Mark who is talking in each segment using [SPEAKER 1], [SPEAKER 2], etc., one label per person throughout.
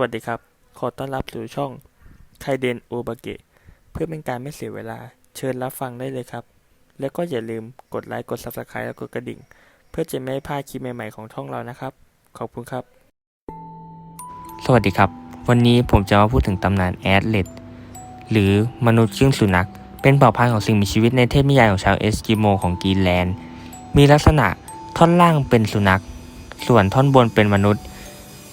[SPEAKER 1] วัสดีครับ ขอต้อนรับสู่ช่องไคเดนโอบาเกะ เพื่อเป็นการไม่เสียเวลา เชิญรับฟังได้เลยครับ แล้วก็อย่าลืมกดไลค์ กด Subscribe และกดกระดิ่ง เพื่อจะไม่พลาดคลิปใหม่ ๆ ของช่องเรานะครับ ขอบคุณครับ สวัสดีครับ วันนี้ผมจะมาพูดถึงตำนานแอดเลดหรือมนุษย์ครึ่งสุนัข เป็นเผ่าพันธุ์ของสิ่งมีชีวิตในเทพนิยายของชาวเอสกิโมของกรีนแลนด์ มีลักษณะท่อนล่างเป็นสุนัข ส่วนท่อนบนเป็นมนุษย์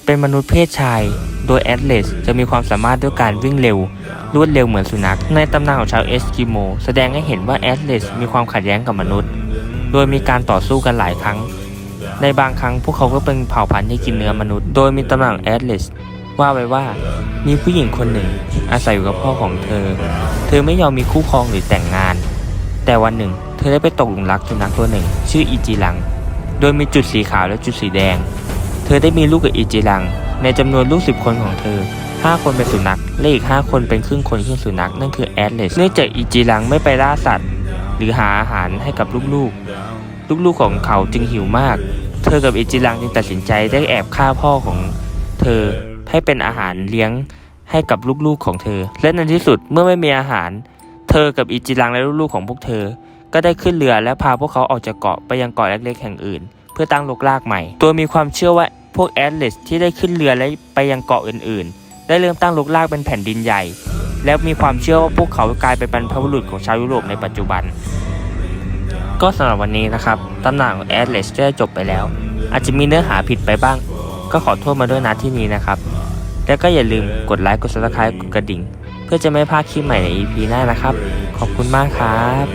[SPEAKER 1] เป็นมนุษย์เพศชาย โดยแอดเลสจะมีความสามารถด้วยการวิ่งเร็ว รวดเร็วเหมือนสุนัข ในตำนานของชาวเอสกิโม แสดงให้เห็นว่าแอดเลสมีความขัดแย้งกับมนุษย์ โดยมีการต่อสู้กันหลายครั้ง ในบางครั้งพวกเขาก็เป็นเผ่าพันธุ์ที่กินเนื้อมนุษย์ โดยมีตำนานของแอดเลสว่าไว้ว่ามีผู้หญิงคนหนึ่ง อาศัยอยู่กับพ่อของเธอ เธอไม่ยอมมีคู่ครองหรือแต่งงาน แต่วันหนึ่ง เธอได้ไปตกหลุมรักสุนัขตัวหนึ่ง ชื่ออิจิรัง โดยมีจุดสีขาวและจุดสีแดง เธอได้มีลูกกับอิจิรัง ในจำนวนลูกสิบคนของเธอ 5 คนเป็นสุนัขและอีก 5 คนเป็นครึ่งคนครึ่งสุนัขนั่นคือแอดเลสเนื่องจากอิจิรังไม่ไปล่าสัตว์ หรือหาอาหารให้กับลูกๆ ลูกๆของเขาจึงหิวมาก เธอกับอิจิรังจึงตัดสินใจได้แอบฆ่าพ่อของเธอให้เป็นอาหารเลี้ยงให้กับลูกๆของเธอ และในที่สุดเมื่อไม่มีอาหาร เธอกับอิจิรังและลูกๆของพวกเธอ ก็ได้ขึ้นเรือและพาพวกเขาออกจากเกาะไปยังเกาะเล็กๆแห่งอื่น เพื่อตั้งรกรากใหม่ ตัวมีความเชื่อว่า พวกแอดเลสที่ได้ขึ้นเรือและไปยังเกาะอื่นๆ ได้เริ่มตั้งรกรากเป็นแผ่นดินใหญ่ แล้วมีความเชื่อว่าพวกเขากลายเป็นบรรพบุรุษของชาวยุโรปในปัจจุบัน ก็สำหรับวันนี้นะครับตำนานของแอดเลสได้จบไปแล้ว อาจจะมีเนื้อหาผิดไปบ้าง ก็ขอโทษมาด้วยนะที่นี้นะครับ แล้วก็อย่าลืมกดไลค์กด subscribe กดกระดิ่ง เพื่อจะไม่พลาดคลิปใหม่ใน EP หน้านะครับ ขอบคุณมากครับ